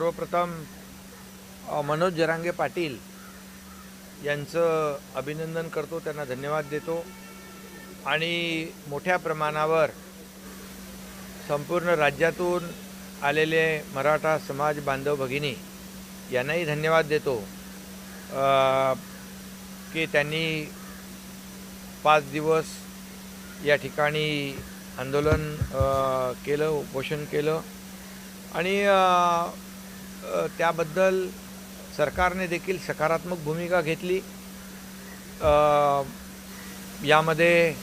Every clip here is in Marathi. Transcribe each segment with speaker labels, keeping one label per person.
Speaker 1: सर्वप्रथम मनोज जरांगे पाटील यांचं अभिनंदन करतो त्यांना धन्यवाद देतो. आणि मोठ्या प्रमाणावर संपूर्ण राज्यातून आलेले मराठा समाज बांधव भगिनी यांनाही धन्यवाद देतो. की त्यांनी पाच दिवस या ठिकाणी आंदोलन केलं उपोषण केलं. आणि त्याबद्दल सरकारने देखील सकारात्मक भूमिका घेतली. यामध्ये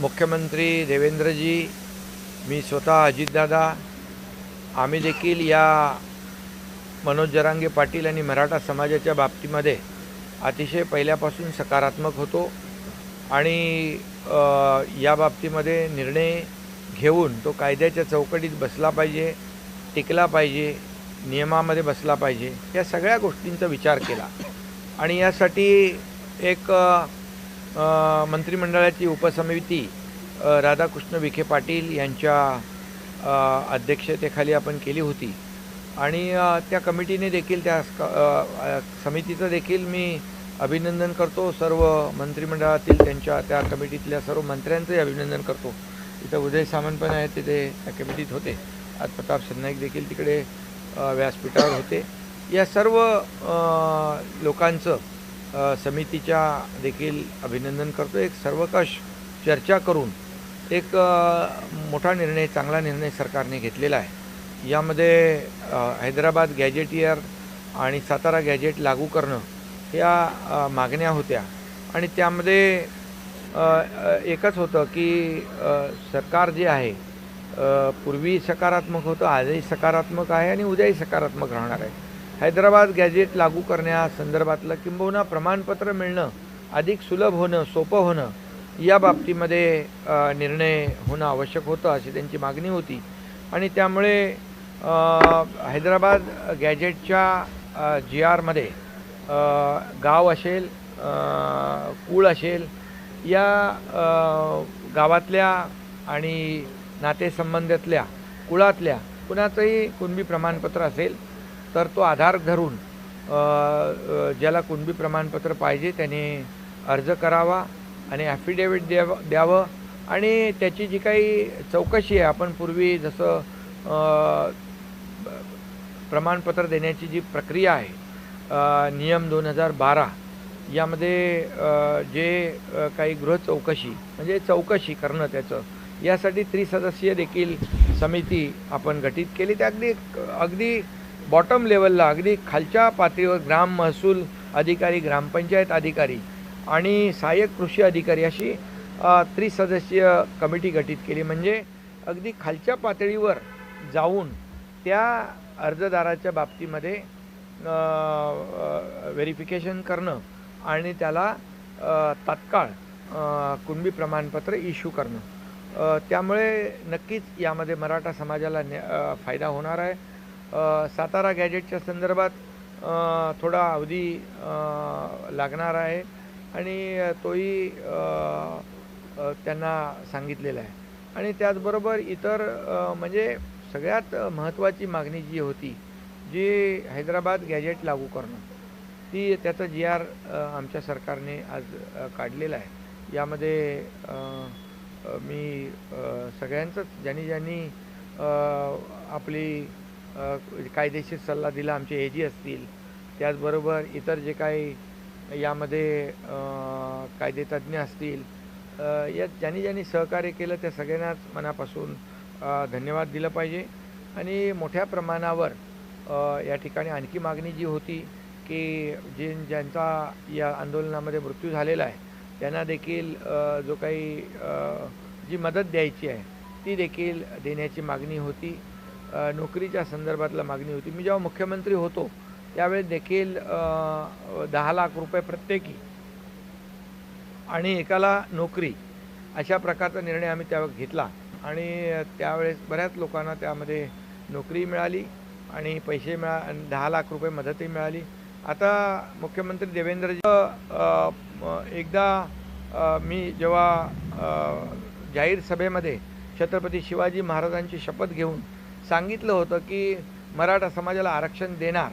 Speaker 1: मुख्यमंत्री देवेंद्रजी मी स्वतः अजितदादा आम्ही देखील या मनोज जरांगे पाटील आणि मराठा समाजाच्या बाबतीमध्ये अतिशय पहिल्यापासून सकारात्मक होतो आणि या बाबतीमध्ये निर्णय घेऊन तो कायद्याच्या चौकटीत बसला पाहिजे टिकला पाहिजे. नियमामध्ये बसला पाहिजे या सगळ्या गोष्टींचा विचार केला. आणि यासाठी एक मंत्रिमंडळाची उपसमिती राधाकृष्ण विखे पाटील यांच्या अध्यक्षतेखाली आपण केली होती. आणि त्या कमिटीने देखील त्या क- समितीचं देखील मी अभिनंदन करतो. सर्व मंत्रिमंडळातील त्यांच्या त्या कमिटीतल्या सर्व मंत्र्यांचंही अभिनंदन करतो. इथं उदय सामंत पण आहेत तिथे त्या कमिटीत होते. आज प्रताप सरनाईक देखील तिकडे व्यासपीठावर होते. या सर्व लोकांचं समितीच्या देखील अभिनंदन करतो. एक सर्वकष चर्चा करून एक मोठा निर्णय चांगला निर्णय सरकारने घेतलेला आहे. यामध्ये हैदराबाद हैदराबाद गॅजेटियर आणि सातारा गॅजेट लागू करणं या मागण्या होत्या. आणि त्यामध्ये एकच होतं की सरकार जे आहे पूर्वी सकारात्मक होतं आजही सकारात्मक आहे आणि उद्याही सकारात्मक राहणार आहे. हैदराबाद गॅजेट लागू करण्यासंदर्भातलं किंबहुना प्रमाणपत्र मिळणं अधिक सुलभ होणं सोपं होणं या बाबतीमध्ये निर्णय होणं आवश्यक होतं अशी त्यांची मागणी होती. आणि त्यामुळे हैदराबाद गॅजेटच्या जी आरमध्ये गाव असेल कूळ कुळ असेल या गावातल्या आणि नातेसंबंधातल्या कुळातल्या कुणाचंही कुणबी प्रमाणपत्र असेल तर तो आधार धरून ज्याला कुणबी प्रमाणपत्र पाहिजे त्याने अर्ज करावा आणि ॲफिडेविट द्यावं द्यावं आणि त्याची जी काही चौकशी आहे आपण पूर्वी जसं प्रमाणपत्र देण्याची जी प्रक्रिया आहे नियम दोन हजार बारा यामध्ये जे काही गृह चौकशी म्हणजे चौकशी करणं त्याचं यासाठी त्रिसदस्यीय देखील समिती आपण गठीत केली. त्या अगदी अगदी बॉटम लेवलला अगदी खालच्या पातळीवर ग्राम महसूल अधिकारी ग्रामपंचायत अधिकारी आणि सहाय्यक कृषी अधिकारी अशी त्रिसदस्यीय कमिटी गठीत केली. म्हणजे अगदी खालच्या पातळीवर जाऊन त्या अर्जदाराच्या बाबतीमध्ये व्हेरिफिकेशन करणं आणि त्याला तात्काळ कुणबी प्रमाणपत्र इश्यू करणं. त्यामुळे नक्कीच यामध्ये मराठा समाजाला न्या फायदा होणार आहे. सातारा गॅजेटच्या संदर्भात थोडा अवधी लागणार आहे आणि तोही त्यांना सांगितलेला आहे. आणि त्याचबरोबर इतर म्हणजे सगळ्यात महत्त्वाची मागणी जी होती जी हैदराबाद गॅजेट लागू करणं ती त्याचं जी आर आमच्या सरकारने आज काढलेलं काढलेला आहे. यामध्ये मी सगळ्यांचंच ज्यांनी ज्यांनी आपली कायदेशीर सल्ला दिला आमचे ए जी असतील त्याचबरोबर इतर जे काही यामध्ये कायदेतज्ञ असतील या ज्यांनी ज्यांनी सहकार्य केलं त्या सगळ्यांनाच मनापासून धन्यवाद दिलं पाहिजे. आणि मोठ्या प्रमाणावर या ठिकाणी आणखी मागणी जी होती की जे ज्यांचा या आंदोलनामध्ये मृत्यू झालेला आहे त्यांना देखील जो काही जी मदत द्यायची आहे ती देखील देण्याची मागणी होती. नोकरीच्या संदर्भातला मागणी होती. मी जेव्हा मुख्यमंत्री होतो त्यावेळेस देखील दहा लाख रुपये प्रत्येकी आणि एकाला नोकरी अशा प्रकारचा निर्णय आम्ही त्यावेळेस घेतला. आणि त्यावेळेस बऱ्याच लोकांना त्यामध्ये नोकरी मिळाली आणि पैसे मिळा दहा लाख रुपये मदतही मिळाली. आता मुख्यमंत्री देवेंद्रजी एकदा मी जेव्हा जाहीर सभेमध्ये छत्रपती शिवाजी महाराजांची शपथ घेऊन सांगितलं होतं की मराठा समाजाला आरक्षण देणार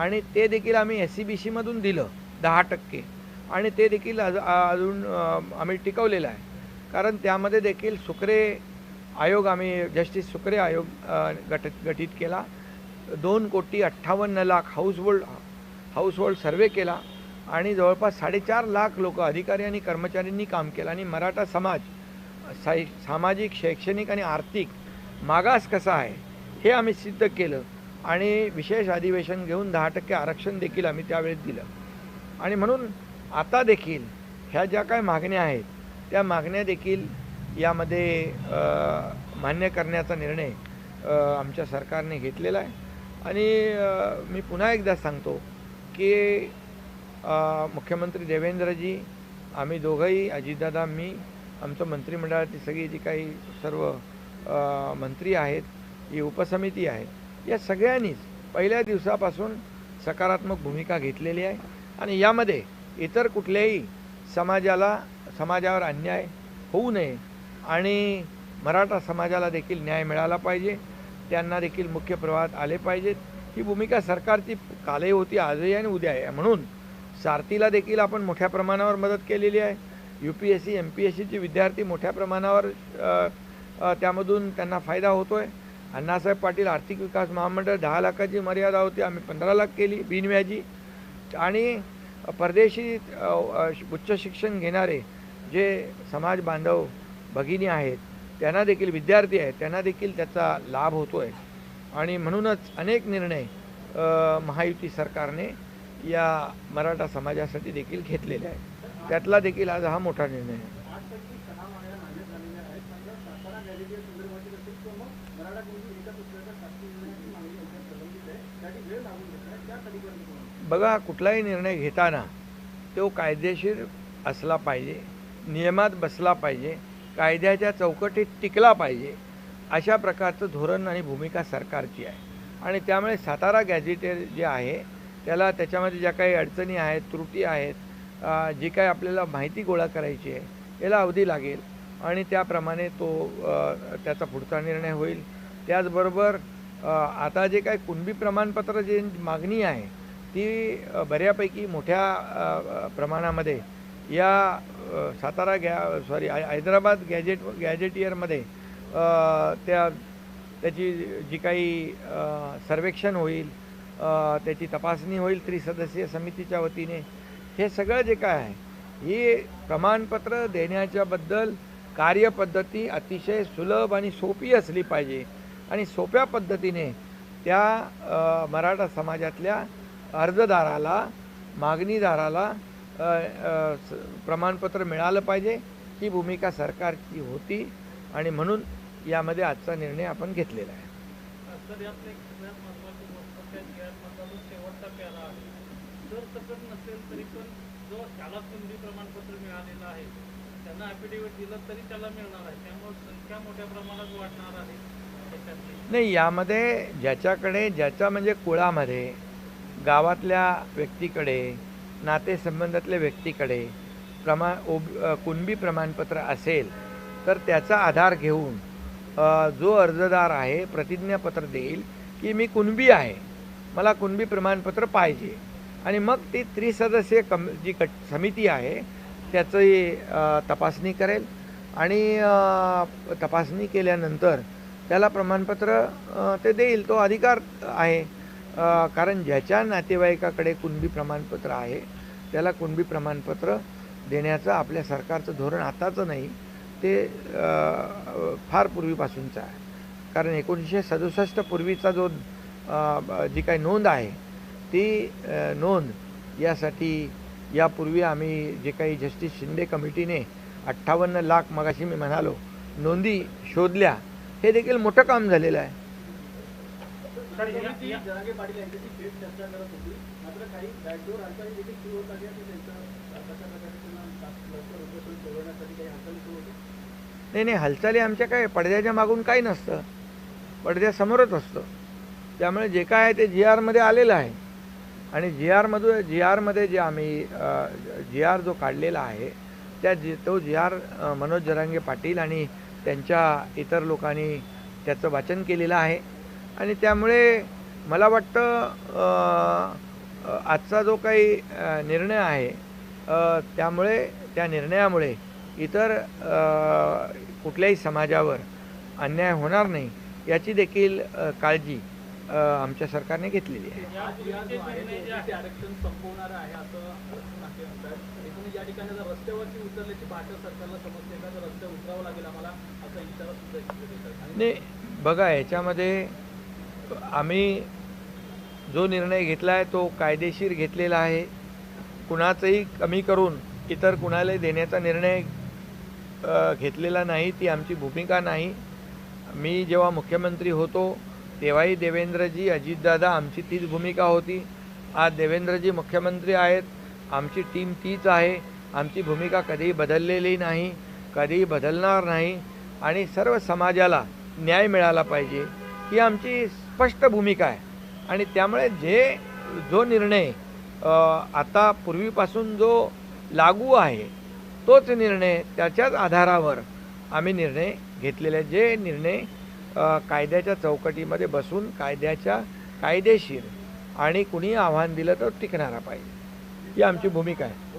Speaker 1: आणि ते देखील आम्ही एस सी बी सीमधून दिलं दहा टक्के. आणि ते देखील अज अजून आम्ही टिकवलेलं आहे. कारण त्यामध्ये देखील सुकरे आयोग आम्ही जस्टिस सुकरे आयोग गट गठीत केला. दोन कोटी अठ्ठावन्न लाख हाऊसहोल्ड हाऊसहोल्ड सर्वे केला. आणि जवळपास साडेचार लाख लोक अधिकारी आणि कर्मचाऱ्यांनी काम केलं. आणि मराठा समाज साई सामाजिक शैक्षणिक आणि आर्थिक मागास कसा आहे हे आम्ही सिद्ध केलं. आणि विशेष अधिवेशन घेऊन दहा टक्के आरक्षण देखील आम्ही त्यावेळेस दिलं. आणि म्हणून आता देखील ह्या ज्या काय मागण्या आहेत त्या मागण्या देखील यामध्ये मान्य करण्याचा निर्णय आमच्या सरकारने घेतलेला आहे. आणि मी पुन्हा एकदा सांगतो की मुख्यमंत्री देवेंद्रजी आम्ही दोघंही अजितदादा मी आमचं मंत्रिमंडळाची सगळी जी काही सर्व मंत्री आहेत ही उपसमिती आहे या सगळ्यांनीच पहिल्या दिवसापासून सकारात्मक भूमिका घेतलेली आहे आणि यामध्ये इतर कुठल्याही समाजाला समाजावर अन्याय होऊ नये आणि मराठा समाजाला देखील न्याय मिळाला पाहिजे त्यांना देखील मुख्य प्रवाहात आले पाहिजेत. ही भूमिका सरकारची कालही होती आजही आणि उद्या आहे. म्हणून सारथीला देखील आपण मोठ्या प्रमाणावर मदत केलेली आहे. U P S C M P S सीचे विद्यार्थी मोठ्या प्रमाणावर त्यामधून त्यांना फायदा होतो आहे अण्णासाहेब पाटील आर्थिक विकास महामंडळ दहा लाखाची मर्यादा होती आम्ही पंधरा लाख केली बिनव्याजी. आणि परदेशी उच्च शिक्षण घेणारे जे समाज बांधव भगिनी आहेत त्यांना देखील विद्यार्थी आहेत त्यांना देखील त्याचा लाभ होतो आहे आणि म्हणूनच अनेक निर्णय महायुती सरकारने या मराठा समाजासाठी देखील घेतलेल्या आहेत. त्यातला देखील आज हा मोठा निर्णय आहे. बघा कुठलाही निर्णय घेताना तो कायदेशीर असला पाहिजे नियमात बसला पाहिजे कायद्याच्या चौकटीत टिकला पाहिजे अशा प्रकारचं धोरण आणि भूमिका सरकारची आहे. आणि त्यामुळे सातारा गॅझेटेर जे आहे त्याला त्याच्यामध्ये ज्या काही अडचणी आहेत त्रुटी आहेत जी काही आपल्याला माहिती गोळा करायची आहे याला अवधी लागेल. आणि त्याप्रमाणे तो त्याचा पुढचा निर्णय होईल. त्याचबरोबर आता जे काही कुणबी प्रमाणपत्र जे मागणी आहे ती बऱ्यापैकी मोठ्या प्रमाणामध्ये या सातारा गॅ सॉरी हैदराबाद गॅजेट गॅजेटियरमध्ये त्या त्याची जी काही सर्वेक्षण होईल त्याची तपासणी होईल त्रिसदस्यीय समितीच्या वतीने. हे सगळं जे काय आहे ही प्रमाणपत्र देण्याच्याबद्दल कार्यपद्धती अतिशय सुलभ आणि सोपी असली पाहिजे. आणि सोप्या पद्धतीने त्या मराठा समाजातल्या अर्जदाराला मागणीदाराला स- प्रमाणपत्र मिळालं पाहिजे. ही भूमिका सरकारची होती आणि म्हणून यामध्ये आजचा निर्णय आपण घेतलेला आहे
Speaker 2: तर यातलं एक सगळ्यात महत्त्वाची गोष्ट त्या गिऱ्हाईकाचा जो शेवटचा प्यारा आहे जर सकट नसेल तरी पण जो त्याला संधी प्रमाणपत्र मिळालेलं आहे त्यांना ॲफिडेव्हिट दिलं तरी त्याला मिळणार आहे. त्यामुळे संख्या मोठ्या प्रमाणात वाढणार आहे.
Speaker 1: नाही यामध्ये ज्याच्याकडे ज्याच्या म्हणजे कुळामध्ये गावातल्या व्यक्तीकडे नातेसंबंधातल्या व्यक्तीकडे प्रमा ओब कुणबी प्रमाणपत्र असेल तर त्याचा आधार घेऊन जो अर्जदार आहे प्रतिज्ञापत्र देईल की मी कुणबी आहे. मला कुणबी प्रमाणपत्र पाहिजे. आणि मग ती त्रिसदस्यीय कम जी कट समिती आहे त्याची तपासणी करेल. आणि तपासणी केल्यानंतर त्याला प्रमाणपत्र ते देईल. तो अधिकार आहे. कारण ज्याच्या नातेवाईकाकडे कुणबी प्रमाणपत्र आहे त्याला कुणबी प्रमाणपत्र देण्याचं आपल्या सरकारचं धोरण आताचं नाही ते फार पूर्वीपासूनचं आहे. कारण एकोणीसशे सदुसष्ट पूर्वीचा जो जी काही नोंद आहे ती नोंद. यासाठी यापूर्वी आम्ही जे काही जस्टिस शिंदे कमिटीने अठ्ठावन्न लाख मगाशी मी म्हणालो नोंदी शोधल्या हे देखील मोठं काम झालेलं आहे. नाही नाही हालचाली आमच्या काय पडद्याच्या मागून काही नसतं. पडद्यासमोरच असतं. त्यामुळे जे काय आहे ते जी आरमध्ये आलेलं आहे. आणि जी आरमधून जी आरमध्ये जे आम्ही जी आर जो काढलेला आहे त्या जी तो जी आर मनोज जरांगे पाटील आणि त्यांच्या इतर लोकांनी त्याचं वाचन केलेलं आहे. आणि त्यामुळे मला वाटतं आजचा जो काही निर्णय आहे त्यामुळे त्या निर्णयामुळे इतर कुठल्याही समाजावर अन्याय होणार नाही याची देखील काळजी आमच्या सरकारने घेतलेली आहे.
Speaker 2: या
Speaker 3: आज या जो आहे
Speaker 2: पूर्वीचे
Speaker 3: तो
Speaker 2: निर्णय जे
Speaker 3: ओबीसी
Speaker 2: आहेत
Speaker 3: आरक्षण संपवणार आहे असं आरक्षण नाट्य म्हणतात. एकूणच या ठिकाणी जर रस्त्यावरती उतरल्याची भाषा सरकारला समजते का तर रस्त्यावर उतरावं लागेल आम्हाला असा इशारा सुद्धा एकत्र देतात. आणि
Speaker 1: नाही बघा याच्यामध्ये आम्ही जो निर्णय घेतला आहे तो कायदेशीर घेतलेला आहे. कुणाचंही कमी करून इतर कुणाला देण्याचा निर्णय घेतलेला नाही ती आमची भूमिका नाही. मी जेव्हा मुख्यमंत्री होतो तेव्हाही देवेंद्रजी अजितदादा आमची तीच भूमिका होती. आज देवेंद्रजी मुख्यमंत्री आहेत. आमची टीम तीच आहे. आमची भूमिका कधीही बदललेली नाही कधीही बदलणार नाही आणि सर्व समाजाला न्याय मिळाला पाहिजे ही आमची स्पष्ट भूमिका आहे. आणि त्यामुळे जे जो निर्णय आता पूर्वीपासून जो लागू आहे तोच निर्णय त्याच्याच आधारावर आम्ही निर्णय घेतलेले. जे निर्णय कायद्याच्या चौकटीमध्ये बसून कायद्याच्या कायदेशीर आणि कुणी आव्हान दिलं तर टिकणारा पाहिजे. ही आमची भूमिका आहे.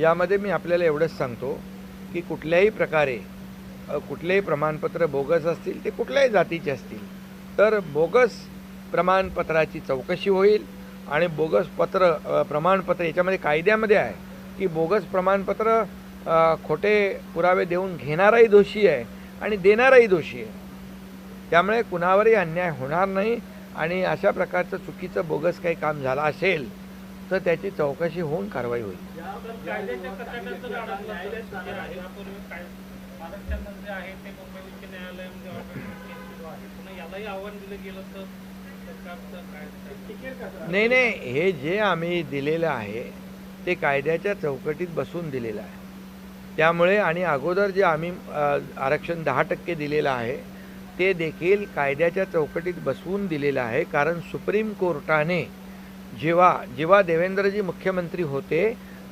Speaker 3: यामध्ये
Speaker 1: मी आपल्याला एवढंच सांगतो की कुठल्याही प्रकारे कुठलेही प्रमाणपत्र बोगस असतील ते कुठल्याही जातीचे असतील तर बोगस प्रमाणपत्राची चौकशी होईल. आणि बोगस पत्र प्रमाणपत्र याच्यामध्ये कायद्यामध्ये आहे की बोगस प्रमाणपत्र खोटे पुरावे देऊन घेणाराही दोषी आहे आणि देणाराही दोषी आहे त्यामुळे कुणावरही अन्याय होणार नाही आणि अशा प्रकारचं चुकीचं बोगस काही काम झालं असेल तर त्याची चौकशी होऊन कारवाई होईल
Speaker 3: आहे.
Speaker 2: आरक्षण आहे ते मुंबई उच्च न्यायालय आव्हान दिलं गेलं तर
Speaker 1: नाही नाही हे जे आम्ही दिलेलं आहे ते कायद्याच्या चौकटीत बसून दिलेलं आहे. त्यामुळे आणि अगोदर जे आम्ही आरक्षण दहा टक्के दिलेलं आहे ते देखील कायद्याच्या चौकटीत बसवून दिलेलं आहे. कारण सुप्रीम कोर्टाने जेव्हा जेव्हा देवेंद्रजी मुख्यमंत्री होते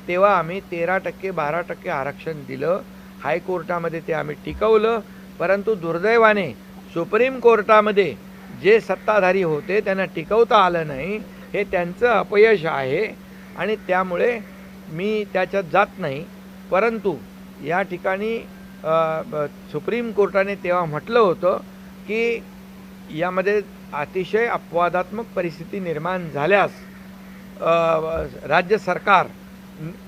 Speaker 1: तेव्हा आम्ही तेरा टक्के बारा टक्के आरक्षण दिलं. हायकोर्टामध्ये ते आम्ही टिकवलं. परंतु दुर्दैवाने सुप्रीम कोर्टामध्ये जे सत्ताधारी होते त्यांना टिकवता आलं नाही हे त्यांचं अपयश आहे आणि त्यामुळे मी त्याच्यात जात नाही. परंतु या ठिकाणी ब- सुप्रीम कोर्टाने तेव्हा म्हटलं होतं की यामध्ये अतिशय अपवादात्मक परिस्थिती निर्माण झाल्यास राज्य सरकार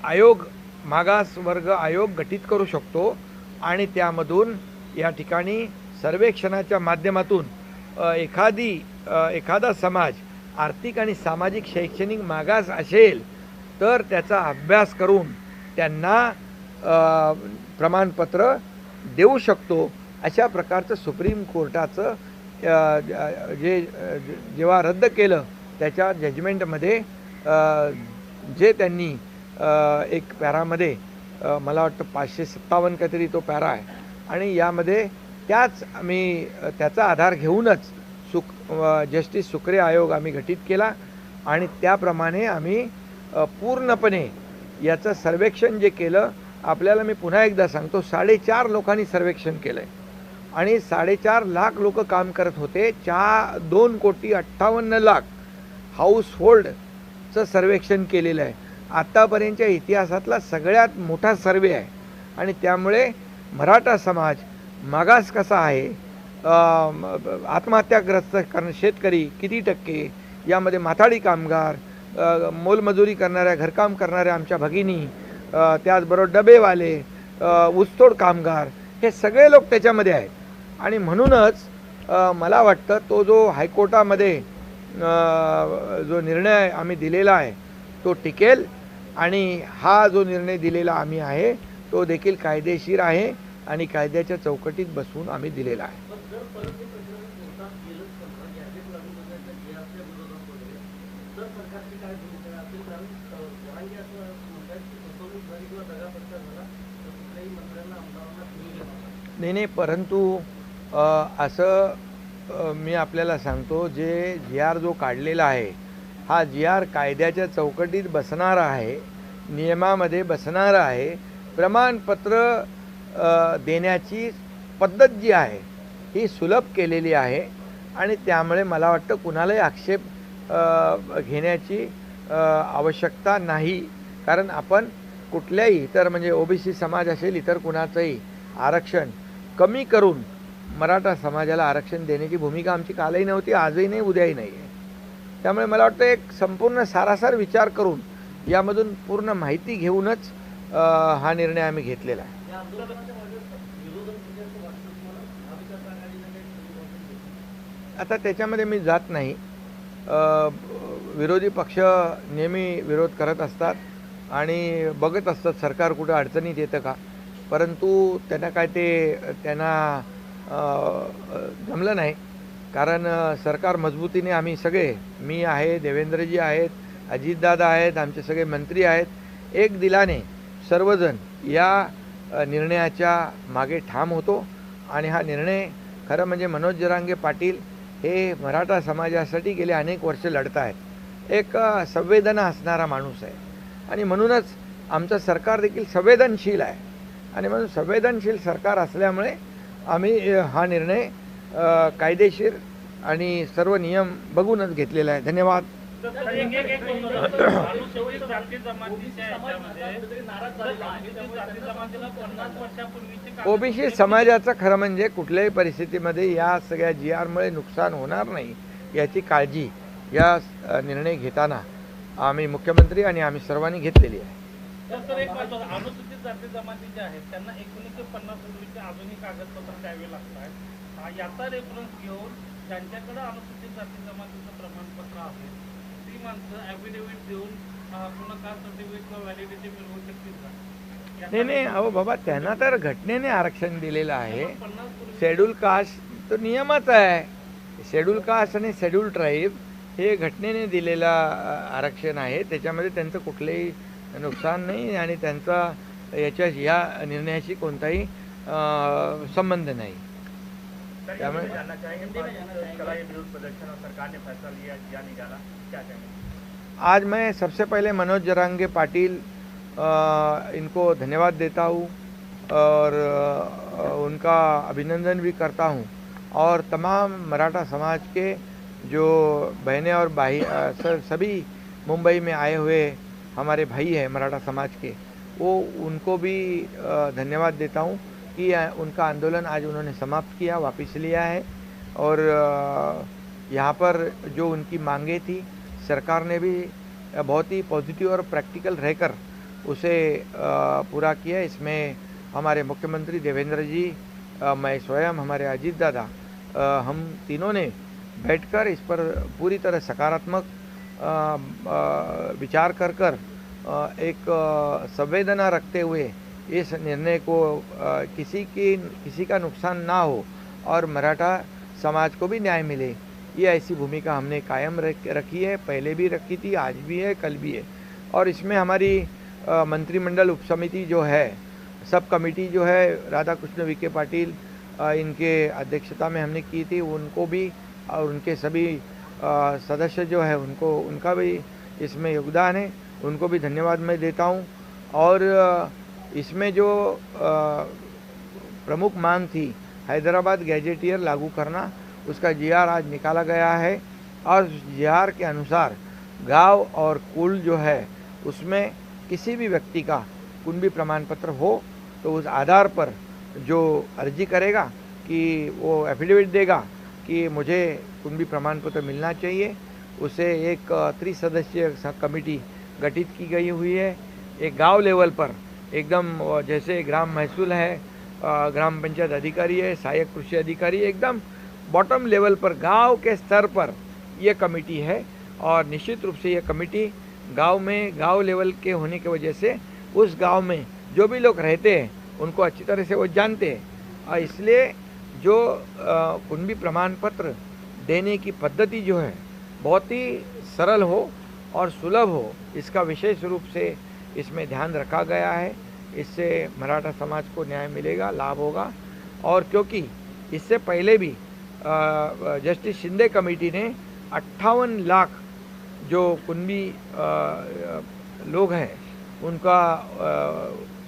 Speaker 1: आयोग मागास वर्ग आयोग गठीत करू शकतो आणि त्यामधून या ठिकाणी सर्वेक्षणाच्या माध्यमातून एखादी एखादा समाज आर्थिक आणि सामाजिक शैक्षणिक मागास असेल तर त्याचा अभ्यास करून त्यांना प्रमाणपत्र देऊ शकतो. अशा प्रकारचं सुप्रीम कोर्टाचं जे जेव्हा रद्द केलं त्याच्या जजमेंटमध्ये जे त्यांनी एक पॅरामध्ये मला वाटतं पाचशे सत्तावन्न काहीतरी तो पॅरा आहे. आणि यामध्ये त्याच आम्ही त्याचा आधार घेऊनच सुक जस्टिस सुक्रे आयोग आम्ही घटित केला आणि त्याप्रमाणे आम्ही पूर्णपणे याचं सर्वेक्षण जे केलं आपल्याला मी पुन्हा एकदा सांगतो साडेचार लोकांनी सर्वेक्षण केलं आहे आणि साडेचार लाख लोक काम करत होते चा दोन कोटी अठ्ठावन्न लाख हाऊस होल्डचं सर्वेक्षण केलेलं आहे. आत्तापर्यंतच्या इतिहासातला सगळ्यात मोठा सर्वे आहे. आणि त्यामुळे मराठा समाज मागास कसा आहे? आत्महत्याग्रस्त करण शेतकरी किती टक्के? यामध्ये माथाडी कामगार मोलमजुरी करणाऱ्या घरकाम करणाऱ्या आमच्या भगिनी त्याचबरोबर डबेवाले ऊसतोड कामगार हे सगळे लोक त्याच्यामध्ये आहेत. आणि म्हणूनच मला वाटतं तो जो हायकोर्टामध्ये जो निर्णय आम्ही दिलेला आहे तो टिकेल. आणि हा जो निर्णय दिलेला आम्ही आहे तो देखील कायदेशीर आहे. आणि कायद्याच्या चौकटीत बसवून आम्ही दिलेला आहे. नाही नाही परंतु असं मी आपल्याला सांगतो जे जी आर जो काढलेला आहे हा जी आर कायद्याच्या चौकटीत बसणारा आहे नियमामध्ये बसणारं आहे प्रमाणपत्र देण्याची पद्धत जी आहे ही सुलभ केलेली आहे आणि त्यामुळे मला वाटतं कुणालाही आक्षेप घेण्याची आवश्यकता नाही. कारण आपण कुठल्याही इतर म्हणजे ओबीसी समाज असेल इतर कुणाचंही आरक्षण कमी करून मराठा समाजाला आरक्षण देण्याची भूमिका आमची कालही नव्हती आजही नाही उद्याही नाही आहे. त्यामुळे मला वाटतं एक संपूर्ण सारासार विचार करून यामधून पूर्ण माहिती घेऊनच हा निर्णय आम्ही घेतलेला आहे. आता त्याच्यामध्ये मी जात नाही. विरोधी पक्ष नेहमी विरोध करत असतात आणि बघत असतात सरकार कुठं अडचणीत येतं का? परंतु त्यांना काय ते त्यांना जमलं नाही. कारण सरकार मजबूतीने आम्ही सगळे मी आहे देवेंद्रजी आहेत अजितदादा आहेत आमचे सगळे मंत्री आहेत. एक दिलाने सर्वजण या निर्णयाच्या मागे ठाम होतो. आणि हा निर्णय खरं म्हणजे मनोज जरांगे पाटील हे मराठा समाजासाठी गेले अनेक वर्ष लढत आहेत. एक संवेदना असणारा माणूस आहे. आणि म्हणूनच आमचं सरकार देखील संवेदनशील आहे. आणि म्हणून संवेदनशील सरकार असल्यामुळे आम्ही हा निर्णय कायदेशीर आणि सर्व नियम बघूनच घेतलेला आहे. धन्यवाद. ओबीसी समाजाचं खरं म्हणजे कुठल्याही परिस्थितीमध्ये या सगळ्या जी आरमुळे नुकसान होणार नाही याची काळजी या निर्णय घेताना आम्ही मुख्यमंत्री आणि आम्ही सर्वांनी घेतलेली आहे.
Speaker 2: तर सर एक बाजू अनुसूचित जाती जमाती जे आहेत त्यांना एकोणीसशे पन्नास पूर्वीचे कागदपत्र द्यावे लागतात. हा याचा रेफरन्स घेऊन ज्यांच्याकडे अनुसूचित जाती जमातीचं प्रमाणपत्र आहे माणसं ॲफिडेव्हिट देऊन पुन्हा कास्ट सर्टिफिकेटला व्हॅलिडिटी मिळवू शकतील का?
Speaker 1: नाही नाही अहो बाबा त्यांना तर घटनेने आरक्षण दिलेलं आहे. शेड्यूल कास्ट तो नियमच आहे. शेड्यूल कास्ट आणि शेड्यूल ट्राईब हे घटनेने दिलेलं आरक्षण आहे. त्याच्यामध्ये त्यांचं कुठलंही नुकसान नाही आणि त्यांचा याच्या या निर्णयाशी कोणताही संबंध नाही. त्यामुळे
Speaker 4: क्या कहेंगे?
Speaker 1: आज मैं सबसे पहले मनोज जरांगे पाटिल इनको धन्यवाद देता हूँ और उनका अभिनंदन भी करता हूँ। और तमाम मराठा समाज के जो बहनें और भाई सभी मुंबई में आए हुए हमारे भाई हैं मराठा समाज के, वो उनको भी धन्यवाद देता हूँ कि उनका आंदोलन आज उन्होंने समाप्त किया, वापस लिया है। और यहाँ पर जो उनकी मांगे थी, सरकार ने भी बहुत ही पॉजिटिव और प्रैक्टिकल रहकर उसे पूरा किया। इसमें हमारे मुख्यमंत्री देवेंद्र जी मैं स्वयं, हमारे अजीत दादा हम तीनों ने बैठकर इस पर पूरी तरह सकारात्मक विचार कर कर एक संवेदना रखते हुए इस निर्णय को किसी की, किसी का नुकसान ना हो और मराठा समाज को भी न्याय मिले। ये ऐसी भूमिका हमने कायम रख है, पहले भी रखी थी, आज भी है, कल भी है। और इसमें हमारी मंत्रिमंडल उपसमिति जो है, सब कमेटी जो है राधा कृष्ण विखे पाटिल इनके अध्यक्षता में हमने की थी, उनको भी और उनके सभी सदस्य जो है, उनको, उनका भी इसमें योगदान है, उनको भी धन्यवाद मैं देता हूँ। और इसमें जो प्रमुख मांग थी, हैदराबाद गैजेटियर लागू करना उसका जीआर आज निकाला गया है। और उस जीआर के अनुसार गाँव और कुल जो है, उसमें किसी भी व्यक्ति का कुंभी प्रमाण पत्र हो तो उस आधार पर जो अर्जी करेगा कि वो एफिडेविट देगा कि मुझे कुंभी प्रमाण पत्र मिलना चाहिए। उसे एक त्रिसदस्यीय कमेटी गठित की गई हुई है। एक गाँव लेवल पर एकदम जैसे ग्राम महसूल है ग्राम पंचायत अधिकारी है, सहायक कृषि अधिकारी एकदम बॉटम लेवल पर, गाँव के स्तर पर यह कमेटी है और निश्चित रूप से यह कमेटी गाँव में, गाँव लेवल के होने की वजह से उस गाँव में जो भी लोग रहते हैं, उनको अच्छी तरह से वो जानते हैं। और इसलिए जो कुंभी प्रमाण पत्र देने की पद्धति जो है, बहुत ही सरल हो और सुलभ हो, इसका विशेष रूप से इसमें ध्यान रखा गया है। इससे मराठा समाज को न्याय मिलेगा, लाभ होगा। और क्योंकि इससे पहले भी जस्टिस शिंदे कमेटी ने अट्ठावन लाख जो कुंभी लोग हैं, उनका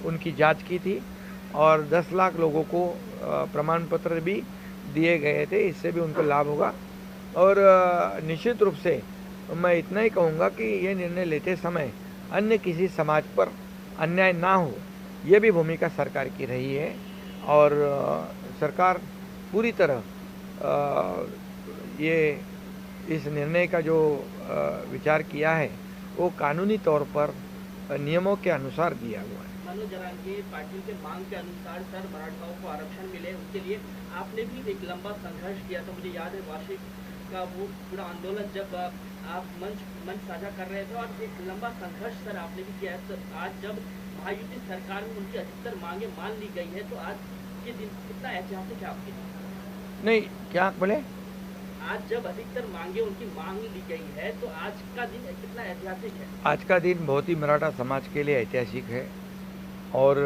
Speaker 1: उनकी जाँच की थी और 10 लाख लोगों को प्रमाण पत्र भी दिए गए थे, इससे भी उनको लाभ होगा। और निश्चित रूप से मैं इतना ही कहूँगा कि ये निर्णय लेते समय अन्य किसी समाज पर अन्याय ना हो, ये भी भूमिका सरकार की रही है और सरकार पूरी तरह ये इस निर्णय का जो विचार किया है, वो कानूनी तौर पर नियमों के अनुसार दिया हुआ है।
Speaker 3: पाटिल के मांग के अनुसार सर मराठाओं को आरक्षण मिले, उसके लिए आपने भी एक लंबा संघर्ष किया था, मुझे याद है वार्षिक का वो पूरा आंदोलन जब आप मंच मंच साझा कर रहे थे, और एक लंबा संघर्ष सर आपने भी किया है तो आज जब महायुति सरकार में उनकी अधिकतर मांगे मान ली गई है तो आज के दिन कितना ऐतिहासिक है आपके? लिए
Speaker 1: नहीं क्या बोले?
Speaker 3: आज जब अधिकतर मांगे उनकी मांग ली गई है तो आज का दिन कितना ऐतिहासिक है?
Speaker 1: आज का दिन बहुत ही मराठा समाज के लिए ऐतिहासिक है। और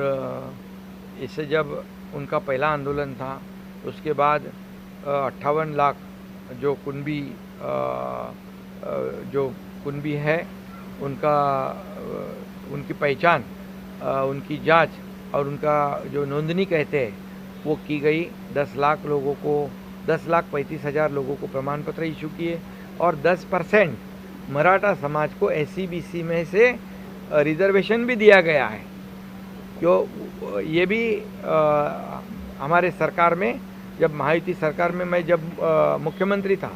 Speaker 1: इससे जब उनका पहला आंदोलन था उसके बाद अट्ठावन लाख जो कुनबी जो कुनबी है उनका उनकी पहचान उनकी जाँच और उनका जो नोंदनी कहते हैं वो की गई। दस लाख लोगों को दस लाख पैंतीस हज़ार लोगों को प्रमाण पत्र इशू किए और दस परसेंट मराठा समाज को एस में से रिजर्वेशन भी दिया गया है। क्यों? ये भी अ, हमारे सरकार में जब महायुति सरकार में मैं जब मुख्यमंत्री था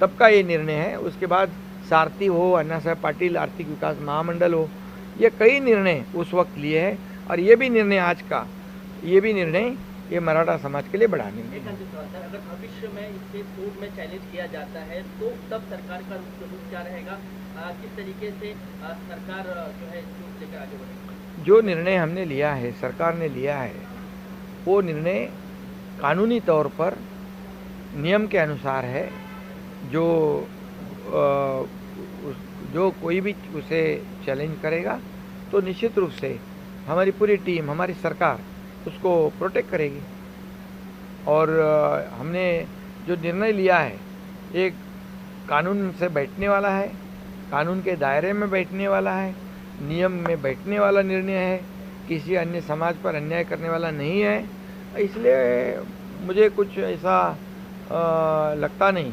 Speaker 1: तब का ये निर्णय है। उसके बाद सारथी हो अन्ना साहब पाटिल आर्थिक विकास महामंडल हो ये कई निर्णय उस वक्त लिए हैं और ये भी निर्णय आज का ये भी निर्णय ये मराठा समाज के लिए निर्णय है।
Speaker 3: अगर भविष्य में इसे कोर्ट में चैलेंज किया जाता है तो तब सरकार का रुख रुख क्या रहेगा? किस तरीके से सरकार जो है लेकर आगे बढ़ेगी?
Speaker 1: जो निर्णय हमने लिया है सरकार ने लिया है वो निर्णय कानूनी तौर पर नियम के अनुसार है। जो जो कोई भी उसे चैलेंज करेगा तो निश्चित रूप से हमारी पूरी टीम हमारी सरकार उसको प्रोटेक्ट करेगी। और हमने जो निर्णय लिया है, एक कानून से बैठने वाला है, कानून के दायरे में बैठने वाला है, नियम में बैठने वाला निर्णय है, किसी अन्य समाज पर अन्याय करने वाला नहीं है, इसलिए मुझे कुछ ऐसा लगता नहीं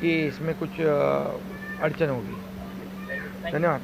Speaker 1: कि इसमें कुछ अड़चन होगी। धन्यवाद।